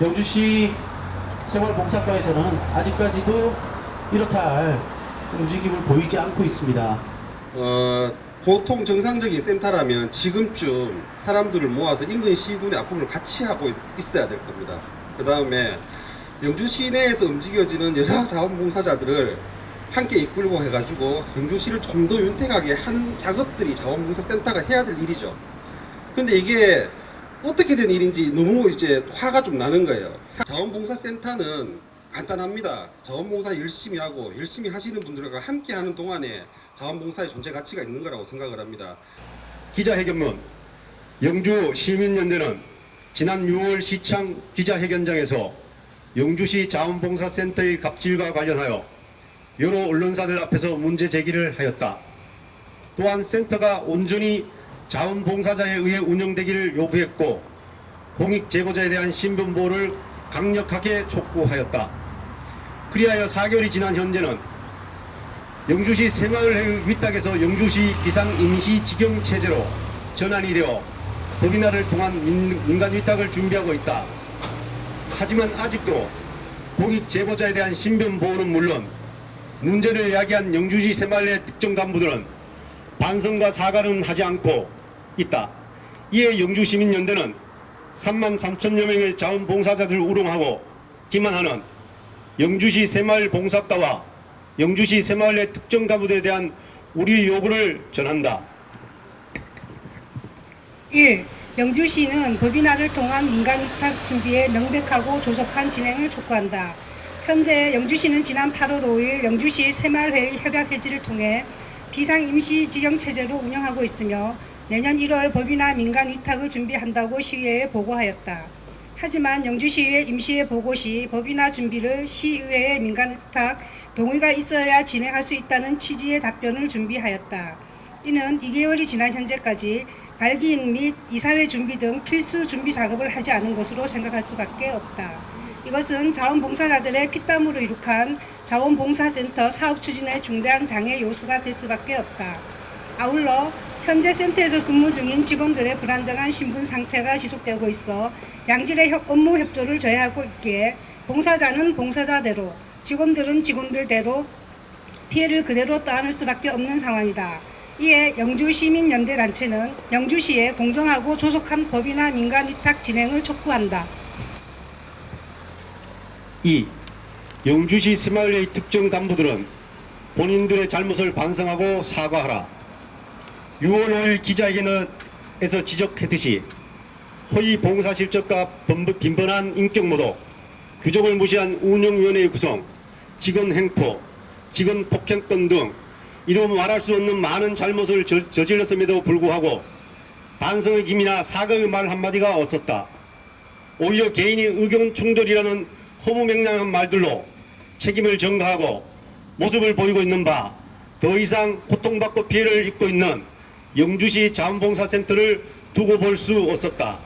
영주시 생활봉사과에서는 아직까지도 이렇다 할 움직임을 보이지 않고 있습니다. 어, 보통 정상적인 센터라면 지금쯤 사람들을 모아서 인근 시군의 아픔을 같이 하고 있어야 될 겁니다. 그 다음에 영주 시내에서 움직여지는 여러 자원봉사자들을 함께 이끌고 해가지고 영주시를 좀 더 윤택하게 하는 작업들이 자원봉사센터가 해야 될 일이죠. 근데 이게 어떻게 된 일인지 너무 이제 화가 좀 나는 거예요. 자원봉사센터는 간단합니다. 자원봉사 열심히 하고 열심히 하시는 분들과 함께 하는 동안에 자원봉사의 존재 가치가 있는 거라고 생각을 합니다. 기자회견문 영주 시민연대는 지난 6월 시창 기자회견장에서 영주시 자원봉사센터의 갑질과 관련하여 여러 언론사들 앞에서 문제 제기를 하였다. 또한 센터가 온전히 자원봉사자에 의해 운영되기를 요구했고 공익 제보자에 대한 신변 보호를 강력하게 촉구하였다. 그리하여 4개월이 지난 현재는 영주시 새마을회의 위탁에서 영주시 비상임시직영 체제로 전환이 되어 법인화를 통한 민- 민간 위탁을 준비하고 있다. 하지만 아직도 공익 제보자에 대한 신변 보호는 물론 문제를 야기한 영주시 새마을회 특정 간부들은 반성과 사과는 하지 않고 있다. 이에 영주시민연대는 3만 3천여 명의 자원봉사자들을 우롱하고 기만하는 영주시 새마을 봉사과와 영주시 새마을의 특정 가부들에 대한 우리 요구를 전한다. 1. 영주시는 법인화를 통한 민간 위탁 준비에 명백하고 조속한 진행을 촉구한다. 현재 영주시는 지난 8월 5일 영주시 새마을회의 협약 해지를 통해 비상 임시직영 체제로 운영하고 있으며 내년 1월 법인화 민간 위탁을 준비한다고 시의회에 보고하였다. 하지만 영주시의회 임시회 보고 시 법인화 준비를 시의회의 민간 위탁 동의가 있어야 진행할 수 있다는 취지의 답변을 준비하였다. 이는 2개월이 지난 현재까지 발기인 및 이사회 준비 등 필수 준비 작업을 하지 않은 것으로 생각할 수밖에 없다. 이것은 자원봉사자들의 피땀으로 이룩한 자원봉사센터 사업 추진의 중대한 장애 요소가 될 수밖에 없다. 아울러 현재 센터에서 근무 중인 직원들의 불안정한 신분 상태가 지속되고 있어 양질의 협- 업무 협조를 저해하고 있기에 봉사자는 봉사자대로 직원들은 직원들대로 피해를 그대로 떠안을 수밖에 없는 상황이다. 이에 영주시민연대단체는 영주시의 공정하고 조속한 법이나 민간 위탁 진행을 촉구한다. 2. 영주시 새마을의 특정 간부들은 본인들의 잘못을 반성하고 사과하라. 6월 5일 기자회견에서 지적했듯이 허위 봉사 실적과 빈번한 인격 모독, 규정을 무시한 운영위원회 구성, 직원 행포, 직원 폭행권 등 이루 말할 수 없는 많은 잘못을 저, 저질렀음에도 불구하고 반성의 김이나 사과의 말 한마디가 없었다. 오히려 개인의 의견 충돌이라는 허무맹랑한 말들로 책임을 전가하고 모습을 보이고 있는 바 더 이상 고통받고 피해를 입고 있는 영주시 자원봉사센터를 두고 볼 수 없었다.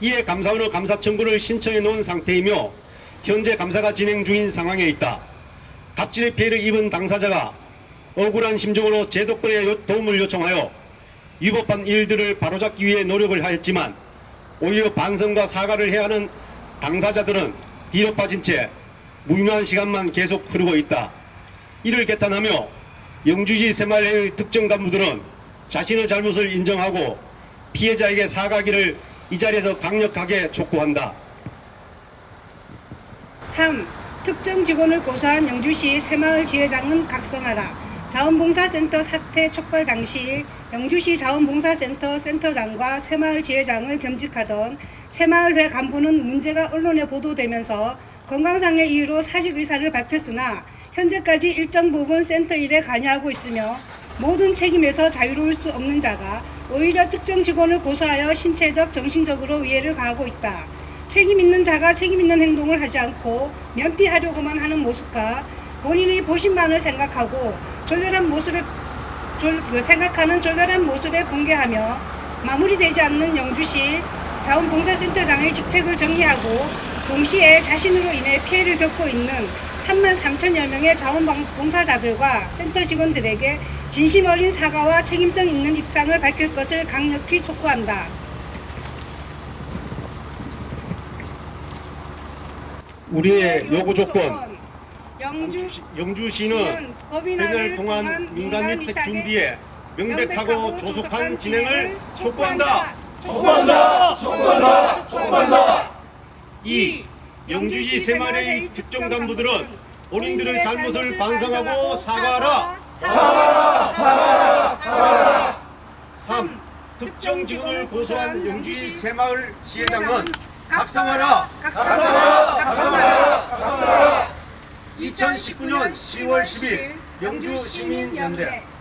이에 감사원의 감사 청구를 신청해 놓은 상태이며 현재 감사가 진행 중인 상황에 있다. 갑질의 피해를 입은 당사자가 억울한 심정으로 제도권에 요- 도움을 요청하여 위법한 일들을 바로잡기 위해 노력을 하였지만 오히려 반성과 사과를 해야 하는 당사자들은 뒤로 빠진 채 무의미한 시간만 계속 흐르고 있다. 이를 개탄하며 영주시 새마을회의 특정 간부들은 자신의 잘못을 인정하고 피해자에게 사과하기를 이 자리에서 강력하게 촉구한다. 3. 특정 직원을 고소한 영주시 새마을 지회장은 각성하라. 자원봉사센터 사태 촉발 당시 영주시 자원봉사센터 센터장과 새마을 지회장을 겸직하던 새마을회 간부는 문제가 언론에 보도되면서 건강상의 이유로 사직 의사를 밝혔으나 현재까지 일정 부분 센터 일에 관여하고 있으며 모든 책임에서 자유로울 수 없는 자가 오히려 특정 직원을 고소하여 신체적, 정신적으로 위해를 가하고 있다. 책임 있는 자가 책임 있는 행동을 하지 않고 면피하려고만 하는 모습과 본인의 보신만을 생각하고 졸렬한 모습에 졸, 그 생각하는 졸렬한 모습에 붕괴하며 마무리되지 않는 영주시 자원봉사센터장의 직책을 정리하고 동시에 자신으로 인해 피해를 겪고 있는 3만 3천여 명의 자원봉사자들과 센터 직원들에게 진심 어린 사과와 책임성 있는 입장을 밝힐 것을 강력히 촉구한다. 우리의 요구 조건 영주 영주시는 법인을 통한 민간 혜택 준비에 명백하고 조속한 진행을 촉구한다. 촉구한다. 촉구한다. 촉구한다. 이 영주시 새마을의 특정 간부들은 본인들의 잘못을 반성하고 사과하라. 사과하라. 3. 특정 직원을 고소한 영주시 새마을 시장은 각성하라. 각성하라. 각성하라. 2019년 10월 10일 영주시민연대